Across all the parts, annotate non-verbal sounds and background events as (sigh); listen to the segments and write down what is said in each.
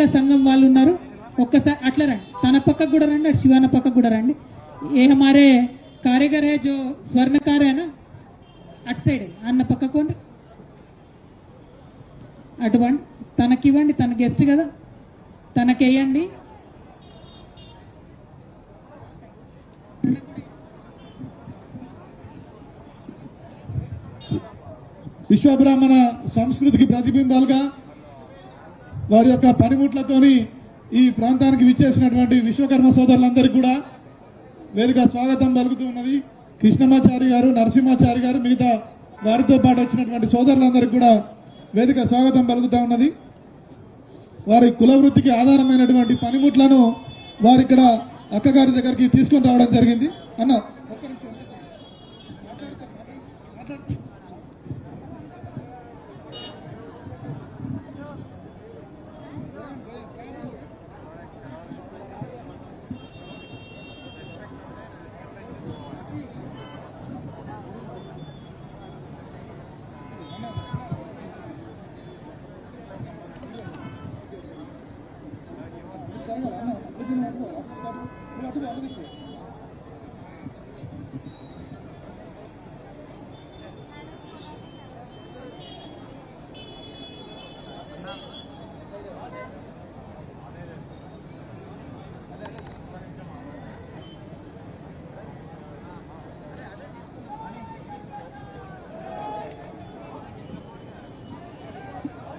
స్వర్ణకారుల సంఘం వాళ్ళు ఉన్నారు. ఒక్కసారి అట్లా రండి. తన పక్కకు కూడా రండి అటు శివాన పక్కకు కూడా రండి. ఏ హమారే కారీగర్ హే జో స్వర్ణకారేనా అటు సైడ్. అన్న పక్కకు రండి. అటువంటి తనకివ్వండి తన గెస్ట్ కదా. తనకేయండి విశ్వబ్రాహ్మణ సంస్కృతికి ప్రతిబింబాలుగా వారి యొక్క పనిముట్లతోని ఈ ప్రాంతానికి విచ్చేసినటువంటి విశ్వకర్మ సోదరులందరికీ కూడా వేదిక స్వాగతం పలుకుతూ ఉన్నది. కృష్ణమాచారి గారు నరసింహాచారి గారు మిగతా వారితో పాటు వచ్చినటువంటి సోదరులందరికీ కూడా వేదిక స్వాగతం పలుకుతూ ఉన్నది. వారి కుల వృత్తికి ఆధారమైనటువంటి పనిముట్లను వారిక్కడ అక్కగారి దగ్గరికి తీసుకొని రావడం జరిగింది. అన్న ఒక్క నిమిషం.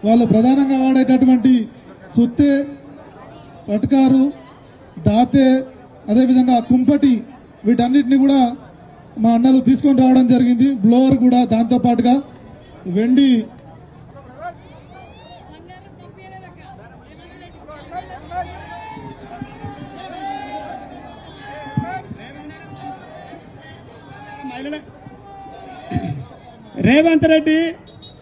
వాళ్ళు ప్రధానంగా వాడేటటువంటి సుత్తే పట్కారు దాతే అదేవిధంగా కుంపటి వీటన్నిటిని కూడా మా అన్నలు తీసుకొని రావడం జరిగింది. బ్లోవర్ కూడా దాంతో పాటుగా వెండి రేవంత్ రెడ్డి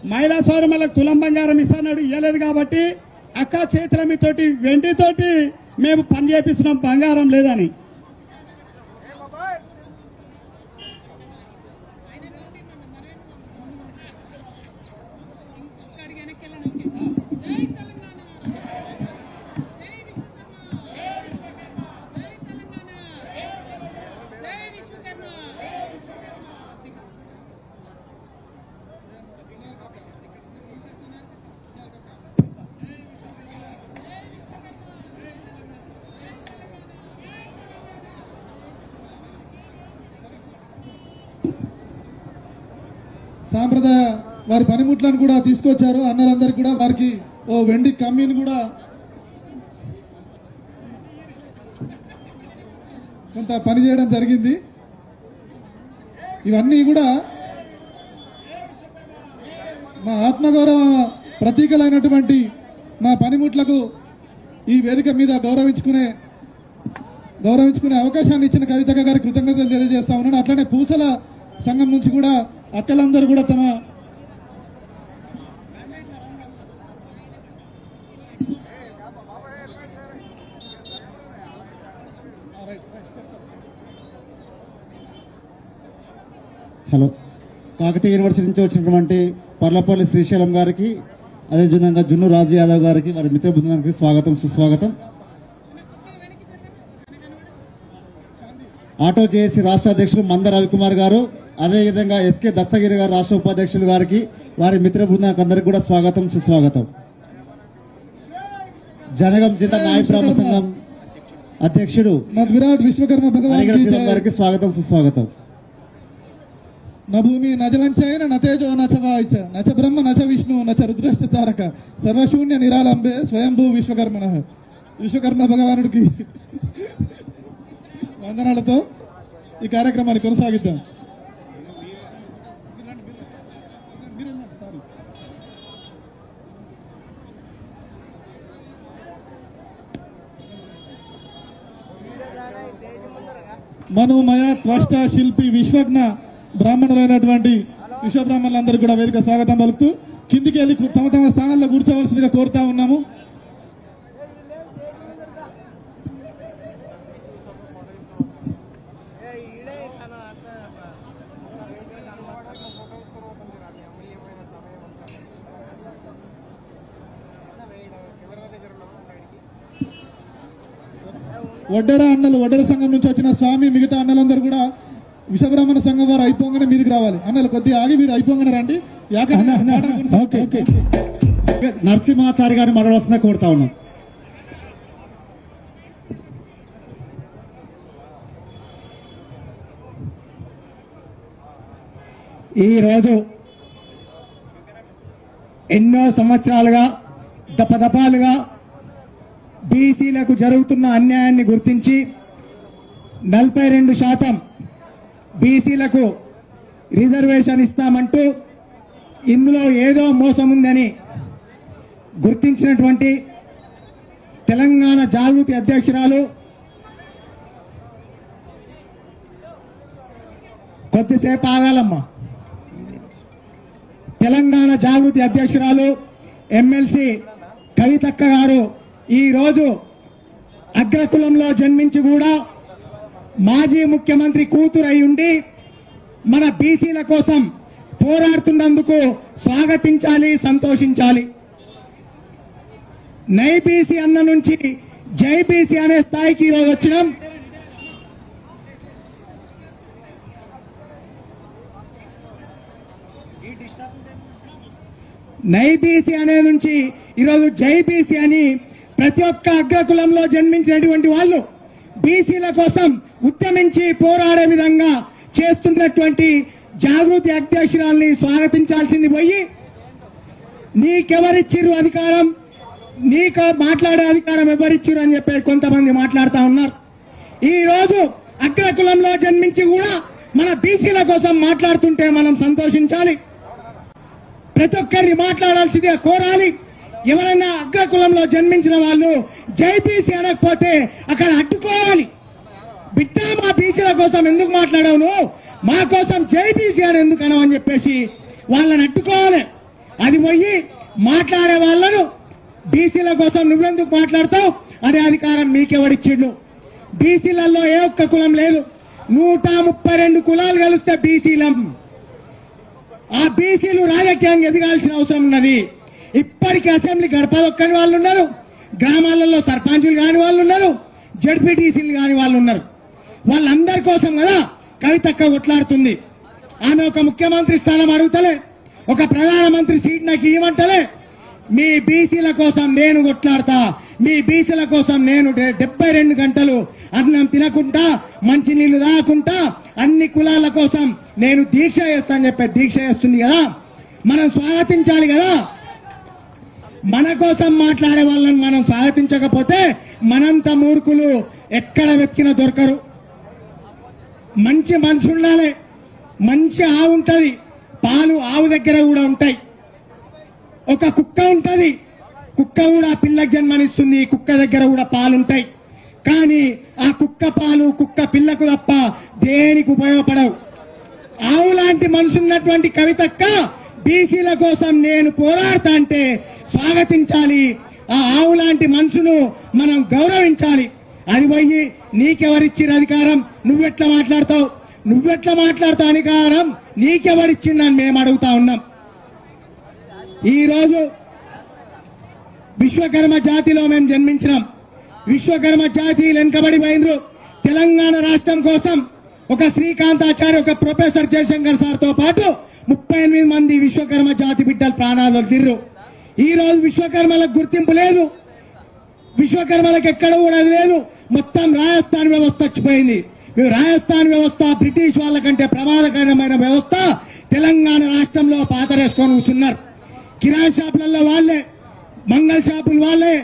మహిళా సోదరులకు తులం బంగారం ఇస్తాడు ఇవ్వలేదు కాబట్టి అక్క చేతుల తోటి వెండితోటి మేము పని చేపిస్తున్నాం. బంగారం లేదని. సాంప్రదాయ వారి పనిముట్లను కూడా తీసుకొచ్చారు. అన్నలందరికీ కూడా వారికి ఓ వెండి కమ్మీని కూడా. కొంత పని చేయడం జరిగింది. ఇవన్నీ కూడా మా ఆత్మగౌరవ ప్రతీకలైనటువంటి మా పనిముట్లకు ఈ వేదిక మీద గౌరవించుకునే గౌరవించుకునే అవకాశాన్ని ఇచ్చిన కవితగా గారి కృతజ్ఞతలు తెలియజేస్తా ఉన్నాను. అట్లనే పూసల సంఘం నుంచి కూడా అక్కలందరూ కూడా తమ హలో. కాకతీయ యూనివర్సిటీ నుంచి వచ్చినటువంటి పర్లపల్లి శ్రీశైలం గారికి అదేవిధంగా జున్ను రాజు యాదవ్ గారికి వారి మిత్ర బృందానికి స్వాగతం సుస్వాగతం. ఆటో జేఏసీ రాష్ట్ర అధ్యక్షులు మంద రవికుమార్ గారు అదేవిధంగా ఎస్కే దస్తగిరి గారు రాష్ట్ర ఉపాధ్యక్షులు గారికి వారి మిత్ర బృందానికి అందరికీ కూడా స్వాగతం సుస్వాగతం. జనగం జిల్లా న్యాయ బ్రాహ్మ సంఘం అధ్యక్షుడు విరాట్ విశ్వకర్మ భగవాన్. గారికి స్వాగతం సుస్వాగతం. న భూమి నజలంచైన న తేజో నచ వాయుచ నచ బ్రహ్మ నచ విష్ణు నచ రుద్రశ్చ తారక. సర్వశూన్య నిరాలంబే స్వయంభూ విశ్వకర్మణ. విశ్వకర్మ భగవానుడికి వందనాలతో ఈ కార్యక్రమాన్ని కొనసాగిద్దాం. మనుమయ త్వష్ట శిల్పి విశ్వజ్ఞ బ్రాహ్మణులైనటువంటి విశ్వ బ్రాహ్మణులందరూ కూడా వేదిక స్వాగతం పలుకుతూ కిందికి వెళ్ళి తమ తమ స్థానాల్లో కూర్చోవలసిందిగా కోరుతా ఉన్నాము. వడ్డెర అన్నలు వడ్డెర సంఘం నుంచి వచ్చిన స్వామి మిగతా అన్నలందరూ కూడా విశ్వబ్రాహ్మణ సంఘం వారు అయిపోగానే మీదికి రావాలి. అన్నలు కొద్దిగా ఆగి మీరు అయిపోగానే రండి. నరసింహాచారి గారిని మరవలసిన కోరుతా ఉన్నాం. ఈరోజు ఎన్నో సంవత్సరాలుగా దపదపాలుగా బీసీలకు జరుగుతున్న అన్యాయాన్ని గుర్తించి నలభై రెండు శాతం బీసీలకు రిజర్వేషన్ ఇస్తామంటూ ఇందులో ఏదో మోసం ఉందని గుర్తించినటువంటి తెలంగాణ జాగృతి అధ్యక్షురాలు కొద్దిసేపు ఆగాలమ్మా. తెలంగాణ జాగృతి అధ్యక్షురాలు ఎమ్మెల్సీ కవితక్క గారు ఈ రోజు అగ్రకులంలో జన్మించి కూడా మాజీ ముఖ్యమంత్రి కూతురు అయి ఉండి మన బీసీల కోసం పోరాడుతున్నందుకు స్వాగతించాలి సంతోషించాలి. నైబీసీ అన్న నుంచి జైబీసీ అనే స్థాయికి ఈరోజు వచ్చినాం. నైబీసీ అనే నుంచి ఈరోజు జైబీసీ అని ప్రతి ఒక్క అగ్రకులంలో జన్మించినటువంటి వాళ్ళు బీసీల కోసం ఉద్యమించి పోరాడే విధంగా చేస్తున్నటువంటి జాగృతి అధ్యక్షురాల్ని స్వాగతించాల్సింది పోయి నీకెవరిచ్చిర్రు అధికారం? నీకు మాట్లాడే అధికారం ఎవరిచ్చిర్రు అని చెప్పి కొంతమంది మాట్లాడుతూ ఉన్నారు. ఈ రోజు అగ్రకులంలో జన్మించి కూడా మన బీసీల కోసం మాట్లాడుతుంటే మనం సంతోషించాలి. ప్రతి ఒక్కరిని మాట్లాడాల్సిందే కోరాలి. ఎవరైనా అగ్రకులంలో జన్మించిన వాళ్ళు జైపీసీ అనకపోతే అక్కడ అడ్డుకోవాలి. బిడ్డ మా బీసీల కోసం ఎందుకు మాట్లాడావు మా కోసం జైపీసీ అని ఎందుకు అని చెప్పేసి వాళ్ళని అడ్డుకోవాలి. అది పోయి మాట్లాడే వాళ్ళను బీసీల కోసం నువ్వెందుకు మాట్లాడతావు? అదే అధికారం మీకెవడిచ్చిండు బీసీలలో ఏ ఒక్క కులం లేదు. నూట ముప్పై రెండు కులాలు కలిస్తే బీసీలం. ఆ బీసీలు రాజకీయంగా ఎదగాల్సిన అవసరం ఉన్నది. ఇప్పటికీ అసెంబ్లీ గడపదొక్కని వాళ్ళు ఉన్నారు. గ్రామాలలో సర్పంచులు కాని వాళ్ళు ఉన్నారు. జడ్పీటీసీలు కాని వాళ్ళు ఉన్నారు. వాళ్ళందరి కోసం కదా కవితక్క కొట్లాడుతుంది. ఆమె ఒక ముఖ్యమంత్రి స్థానం అడుగుతలే. ఒక ప్రధానమంత్రి సీట్ నాకు ఇవ్వమంటలే. మీ బీసీల కోసం నేను కొట్లాడతా. మీ బీసీల కోసం నేను డెబ్బై రెండు గంటలు అన్నం తినకుండా మంచి నీళ్ళు తాగకుండా అన్ని కులాల కోసం నేను దీక్ష చేస్తానని చెప్పి దీక్ష చేస్తుంది కదా. మనం స్వాగతించాలి కదా. మన కోసం మాట్లాడే వాళ్ళని మనం సాధించకపోతే మనంత మూర్ఖులు ఎక్కడ వెతికినా దొరకరు. మంచి మనసు ఉండాలి. మంచి ఆవు ఉంటుంది. పాలు ఆవు దగ్గర కూడా ఉంటాయి. ఒక కుక్క ఉంటుంది. కుక్క కూడా పిల్లకి జన్మనిస్తుంది. కుక్క దగ్గర కూడా పాలుంటాయి కానీ ఆ కుక్క పాలు కుక్క పిల్లకు తప్ప దేనికి ఉపయోగపడవు. ఆవు లాంటి మనసున్నటువంటి కవితక్క బీసీల కోసం నేను పోరాడతా అంటే స్వాగతించాలి. ఆ ఆవు లాంటి మనసును మనం గౌరవించాలి. అది పోయి నీకెవరిచ్చిన అధికారం? నువ్వెట్లా మాట్లాడతావు? నువ్వెట్లా మాట్లాడతావు అధికారం? నీకెవరిచ్చిందని మేము అడుగుతా ఉన్నాం. ఈరోజు విశ్వకర్మ జాతిలో మేము జన్మించినాం. విశ్వకర్మ జాతి వెనుకబడి పోయినరు తెలంగాణ రాష్ట్రం కోసం ఒక శ్రీకాంతాచార్య ఒక ప్రొఫెసర్ జయశంకర్ సార్తో పాటు ముప్పై ఎనిమిది మంది విశ్వకర్మ జాతి బిడ్డలు ప్రాణాలు తిర్రు ఈ రోజు విశ్వకర్మలకు గుర్తింపు లేదు. విశ్వకర్మలకు ఎక్కడ కూడా లేదు. మొత్తం రాజస్థాన్ వ్యవస్థ వచ్చిపోయింది రాజస్థాన్ వ్యవస్థ బ్రిటిష్ వాళ్ళకంటే ప్రమాదకరమైన వ్యవస్థ తెలంగాణ రాష్ట్రంలో పాతరేసుకొని కూర్చున్నారు. కిరాణా షాపులలో వాళ్ళే మంగళ షాపులు వాళ్ళే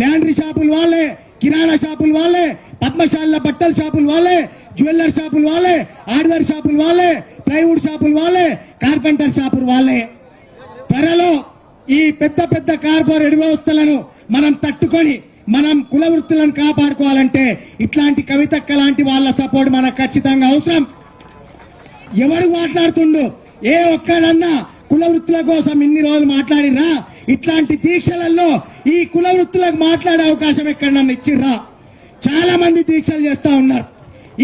ల్యాండ్రీ షాపులు వాళ్ళే కిరాణా షాపులు వాళ్ళే పద్మశాల బట్టల షాపులు వాళ్ళే జ్యువెల్లర్ షాపులు వాళ్ళే హార్డ్వేర్ షాపులు వాళ్ళే ప్లైవుడ్ షాపులు వాళ్ళే కార్పెంటర్ షాపులు వాళ్ళే. త్వరలో ఈ పెద్ద పెద్ద కార్పొరేట్ వ్యవస్థలను మనం తట్టుకొని మనం కుల వృత్తులను కాపాడుకోవాలంటే ఇట్లాంటి కవితక్క లాంటి వాళ్ళ సపోర్ట్ మనకు ఖచ్చితంగా అవసరం. ఎవరు మాట్లాడుతుండు? ఏ ఒక్కడన్నా కుల వృత్తుల కోసం ఇన్ని రోజులు మాట్లాడిరా? ఇట్లాంటి దీక్షలలో ఈ కుల వృత్తులకు మాట్లాడే అవకాశం ఎక్కడన్నా ఇచ్చిర్రా? చాలా మంది దీక్షలు చేస్తా ఉన్నారు.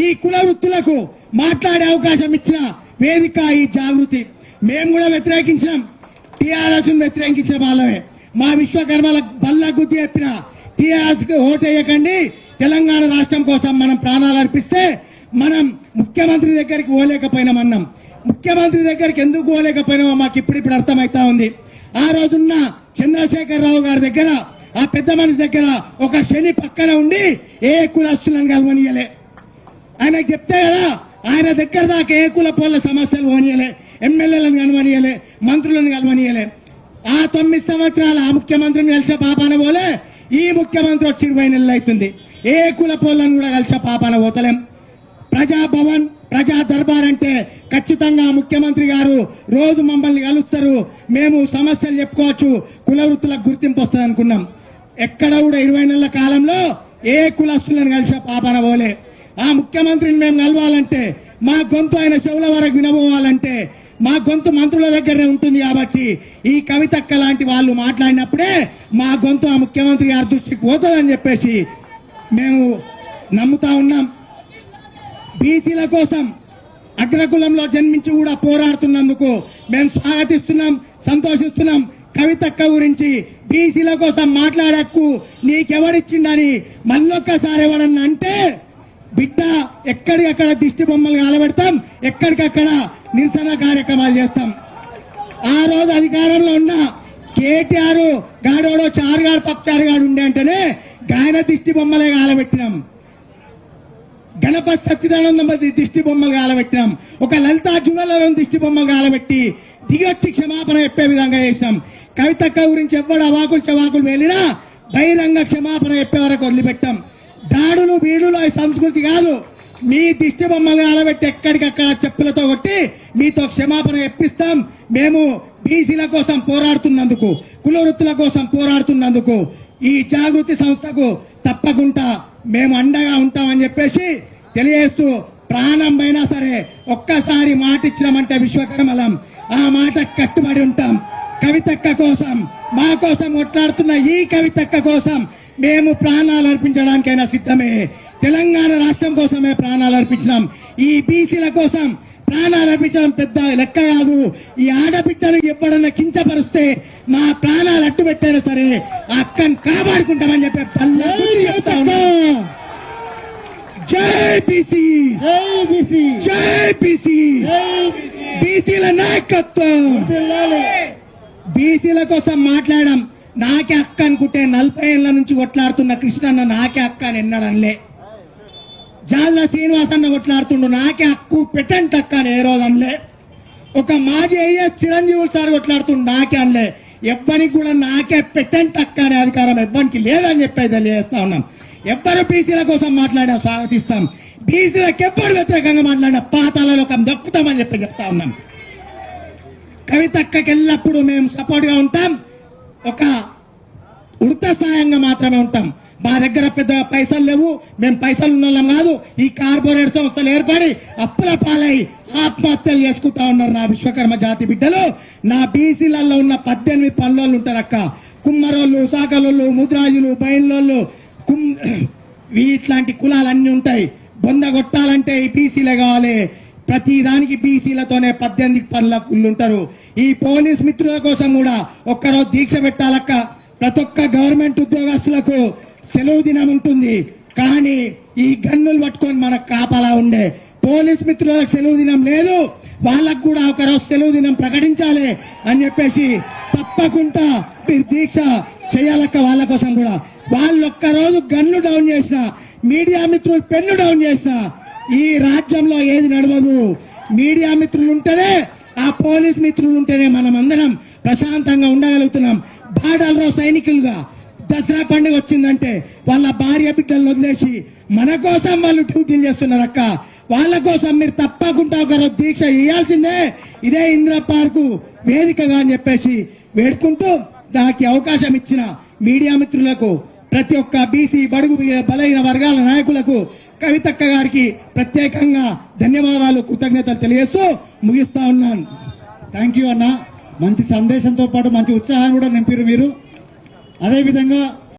ఈ కుల వృత్తులకు మాట్లాడే అవకాశం ఇచ్చిన వేదిక ఈ జాగృతి. మేము కూడా వ్యతిరేకించినాం. టీఆర్ఎస్ వ్యతిరేకించిన వాళ్ళమే. మా విశ్వకర్మల బల్ల గుద్ది చెప్పిన టీఆర్ఎస్కి ఓటేయకండి తెలంగాణ రాష్ట్రం కోసం మనం ప్రాణాలు అర్పిస్తే మనం ముఖ్యమంత్రి దగ్గరికి పోలేకపోయినామన్నాం ముఖ్యమంత్రి దగ్గరికి ఎందుకు పోలేకపోయినామో మాకు ఇప్పుడిప్పుడు అర్థమైతా ఉంది. ఆ రోజున్న చంద్రశేఖరరావు గారి దగ్గర ఆ పెద్ద మనిషి దగ్గర ఒక శని పక్కన ఉండి ఏ కులస్తులను కలవనియలే. ఆయనకు చెప్తే కదా ఆయన దగ్గర దాకా ఏ కుల పోల సమస్యలు పోనీయలే. ఎమ్మెల్యేలను కలవనీయలే మంత్రులను కలవనీయలే ఆ తొమ్మిది సంవత్సరాల ఆ ముఖ్యమంత్రిని కలిసే పాపాన పోలే ఈ ముఖ్యమంత్రి వచ్చి ఇరవై నెలలు అవుతుంది. ఏ కుల పోలను కూడా కలిసే పాపాన పోతలేం. ప్రజాభవన్ ప్రజా దర్బార్ అంటే ఖచ్చితంగా ముఖ్యమంత్రి గారు రోజు మమ్మల్ని కలుస్తారు. మేము సమస్యలు చెప్పుకోవచ్చు కుల వృత్తులకు గుర్తింపు వస్తుంది అనుకున్నాం. ఎక్కడ కూడా ఇరవై నెలల కాలంలో ఏ కులస్తులను కలిసే పాపన పోలే. ఆ ముఖ్యమంత్రిని మేము కలవాలంటే మా గొంతు ఆయన చెవుల వరకు వినబోవాలంటే మా గొంతు మంత్రుల దగ్గరే ఉంటుంది కాబట్టి ఈ కవితక్క లాంటి వాళ్ళు మాట్లాడినప్పుడే మా గొంతు ఆ ముఖ్యమంత్రి గారి దృష్టికి పోతుందని చెప్పేసి మేము నమ్ముతా ఉన్నాం. బీసీల కోసం అగ్రకులంలో జన్మించి కూడా పోరాడుతున్నందుకు మేము స్వాగతిస్తున్నాం సంతోషిస్తున్నాం. కవితక్క గురించి బీసీల కోసం మాట్లాడక్కు నీకెవరిచ్చిండని మళ్ళొక్కసారి ఎవరన్నా అంటే బిడ్డ ఎక్కడికక్కడ దిష్టి బొమ్మలు కాలబెడతాం ఎక్కడికక్కడ నిరసన కార్యక్రమాలు చేస్తాం. ఆ రోజు అధికారంలో ఉన్న కేటీఆర్ గాడోడో చారుగాడు పప్పారు గాడు ఉండే అంటేనే గాయన దిష్టి బొమ్మలే కాలబెట్టినాం గణపతి సత్యనారాయణ దిష్టి బొమ్మలు కాలబెట్టినాం ఒక లలితా జువెలరం దిష్టి బొమ్మలు కాలబెట్టి దిగొచ్చి క్షమాపణ చెప్పే విధంగా చేసినాం కవితక్క గురించి ఎవ్వడు అవాకులు చవాకులు వెళ్ళినా బహిరంగ క్షమాపణ చెప్పే వరకు వదిలిపెట్టాం. దాడులు బీడులు సంస్కృతి కాదు. మీ దిష్టి బొమ్మలు కాలబెట్టి ఎక్కడికక్కడ చెప్పులతో కొట్టి మీతో క్షమాపణ ఎప్పిస్తాం మేము బీసీల కోసం పోరాడుతున్నందుకు కుల వృత్తుల కోసం పోరాడుతున్నందుకు ఈ జాగృతి సంస్థకు తప్పకుండా మేము అండగా ఉంటామని చెప్పేసి తెలియజేస్తూ ప్రాణం అయినా సరే ఒక్కసారి మాట ఇచ్చినామంటే విశ్వకర్మలం. ఆ మాట కట్టుబడి ఉంటాం. కవితక్క కోసం మా కోసం కొట్లాడుతున్న ఈ కవితక్క కోసం మేము ప్రాణాలు అర్పించడానికైనా సిద్ధమే. తెలంగాణ రాష్ట్రం కోసమే ప్రాణాలు అర్పించినాం. ఈ బీసీల కోసం ప్రాణాలు అర్పించడం పెద్ద లెక్క కాదు. ఈ ఆడబిడ్డను ఎప్పుడన్నా కించపరిస్తే మా ప్రాణాలు అట్టు పెట్టైనా సరే ఆ అక్కను కాపాడుకుంటామని చెప్పే. జై బీసీ! జై బీసీ! జై బీసీ! బీసీల నాయకత్వం! బీసీల కోసం మాట్లాడడం నాకే అక్క అనుకుంటే నలభై ఏళ్ళ నుంచి కొట్లాడుతున్న కృష్ణన్న నాకే అక్క అని ఎన్నడనలే. జాల్ల శ్రీనివాసన్న కొట్లాడుతుండు. నాకే హక్కు పెట్టండి అక్క ఏ రోజు అనలే. ఒక మాజీ ఐఎస్ చిరంజీవులు సార్ కొట్లాడుతుండు. నాకే అనలే. ఎవ్వరికి కూడా నాకే పెట్టండి అక్క అనే అధికారం ఎవ్వరికి లేదని చెప్పేది తెలియజేస్తా ఉన్నాం ఎవ్వరు బీసీల కోసం మాట్లాడినా స్వాగతిస్తాం. బీసీలకు ఎవ్వరు వ్యతిరేకంగా మాట్లాడినా పాతాలలో దక్కుతామని చెప్పి చెప్తా ఉన్నాం కవితక్కకి ఎల్లప్పుడూ మేము సపోర్ట్గా ఉంటాం. ఒక ఉడత సాయంగా మాత్రమే ఉంటాం. మా దగ్గర పెద్ద పైసలు లేవు. మేము పైసలు ఉన్నాం కాదు. ఈ కార్పొరేట్ సంస్థలు ఏర్పడి అప్పుల పాలై ఆత్మహత్యలు చేసుకుంటా ఉన్నారు నా విశ్వకర్మ జాతి బిడ్డలు. నా బీసీలలో ఉన్న పద్దెనిమిది పనులు ఉంటారక్క. కుమ్మరోళ్ళు సాకలోళ్ళు ముద్రాజులు బయన్లోళ్ళు కుమ్ (clears throat) ఇట్లాంటి కులాలన్నీ ఉంటాయి. బొంద కొట్టాలంటే ఈ బీసీలే కావాలి. ప్రతి దానికి బీసీలతోనే పద్దెనిమిది పనుల ఉంటారు. ఈ పోలీస్ మిత్రుల కోసం కూడా ఒక్కరోజు దీక్ష పెట్టాలక్క. ప్రతి ఒక్క గవర్నమెంట్ ఉద్యోగస్తులకు సెలవు దినం ఉంటుంది. కానీ ఈ గన్నులు పట్టుకొని మనకు కాపలా ఉండే పోలీస్ మిత్రులకు సెలవు దినం లేదు. వాళ్ళకు కూడా ఒకరోజు సెలవు దినం ప్రకటించాలి అని చెప్పేసి తప్పకుండా మీరు దీక్ష చేయాలక్క వాళ్ళ కోసం కూడా. వాళ్ళు ఒక్కరోజు గన్ను డౌన్ చేసిన మీడియా మిత్రులు పెన్ను డౌన్ చేసిన ఈ రాజ్యంలో ఏది నడవదు. మీడియా మిత్రులు ఉంటేనే ఆ పోలీస్ మిత్రులు ఉంటేనే మనం అందరం ప్రశాంతంగా ఉండగలుగుతున్నాం. బార్డర్లో సైనికులుగా దసరా పండుగ వచ్చిందంటే వాళ్ళ భార్య బిడ్డలను వదిలేసి మన కోసం వాళ్ళు డ్యూటీలు చేస్తున్నారు అక్క. వాళ్ళ కోసం మీరు తప్పకుండా ఒకరోజు దీక్ష చేయాల్సిందే ఇదే ఇందిరా పార్కు వేదికగా అని చెప్పేసి వేడుకుంటూ దానికి అవకాశం ఇచ్చిన మీడియా మిత్రులకు ప్రతి ఒక్క బీసీ బడుగు బలైన వర్గాల నాయకులకు కవితక్క గారికి ప్రత్యేకంగా ధన్యవాదాలు కృతజ్ఞతలు తెలియజేస్తూ ముగిస్తా ఉన్నాను. థ్యాంక్ యూ అన్న. మంచి సందేశంతో పాటు మంచి ఉత్సాహాన్ని కూడా నింపారు మీరు. అదేవిధంగా